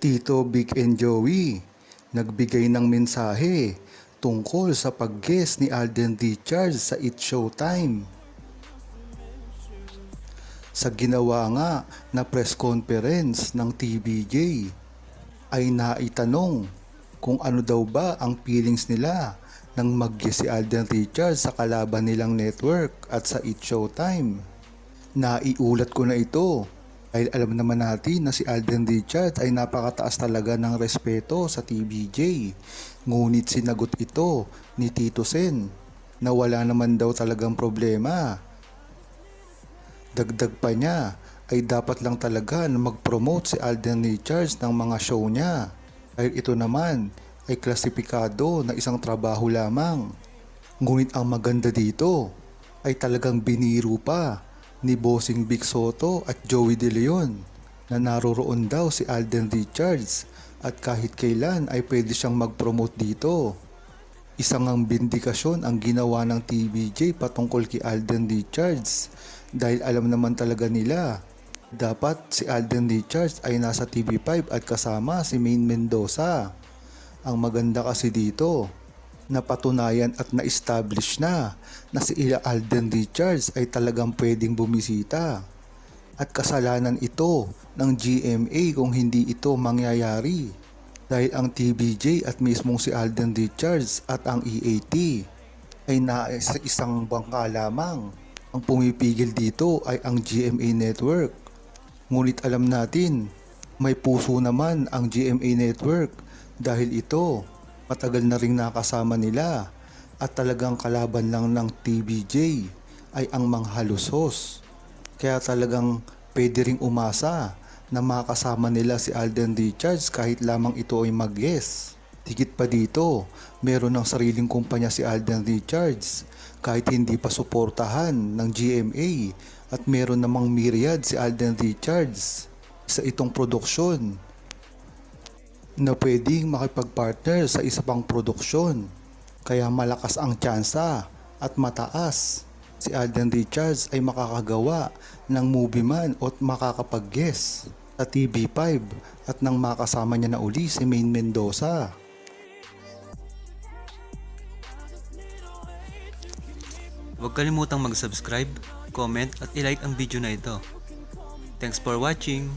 Tito Big and Joey nagbigay ng mensahe tungkol sa pag-guest ni Alden Richards sa It Showtime. Sa ginawa nga na press conference ng TVJ ay naitanong kung ano daw ba ang feelings nila nang mag si Alden Richards sa kalaban nilang network at sa It Showtime. Naiulat ko na ito dahil alam naman natin na si Alden Richards ay napakataas talaga ng respeto sa TVJ. Ngunit sinagot ito ni Tito Sen na wala naman daw talagang problema. Dagdag pa niya ay dapat lang talaga na mag-promote si Alden Richards ng mga show niya. Dahil ito naman ay klasipikado na isang trabaho lamang. Ngunit ang maganda dito ay talagang biniro pa ni Bossing Big Soto at Joey De Leon na naroroon daw si Alden Richards at kahit kailan ay pwede siyang mag-promote dito. Isang ang bindikasyon ang ginawa ng TVJ patungkol kay Alden Richards dahil alam naman talaga nila dapat si Alden Richards ay nasa TV5 at kasama si Main Mendoza. Ang maganda kasi dito, napatunayan at na-establish na na si Ila Alden Richards ay talagang pwedeng bumisita. At kasalanan ito ng GMA kung hindi ito mangyayari. Dahil ang TBJ at mismong si Alden Richards at ang EAT ay nasa isang bangka lamang. Ang pumipigil dito ay ang GMA Network. Ngunit alam natin, may puso naman ang GMA Network dahil ito matagal na ring nakasama nila at talagang kalaban lang ng TBJ ay ang manghalusos. Kaya talagang pwede ring umasa na makasama nila si Alden Richards kahit lamang ito ay mag-guest. Higit pa dito, meron ng sariling kumpanya si Alden Richards kahit hindi pa suportahan ng GMA at meron namang myriad si Alden Richards sa itong produksyon na pwedeng makipag-partner sa isa pang produksyon. Kaya malakas ang tsansa at mataas. Si Alden Richards ay makakagawa ng movie man at makakapag-guest sa TV5 at nang makasama niya na uli si Main Mendoza. Huwag kalimutang mag-subscribe, comment at ilike ang video na ito. Thanks for watching!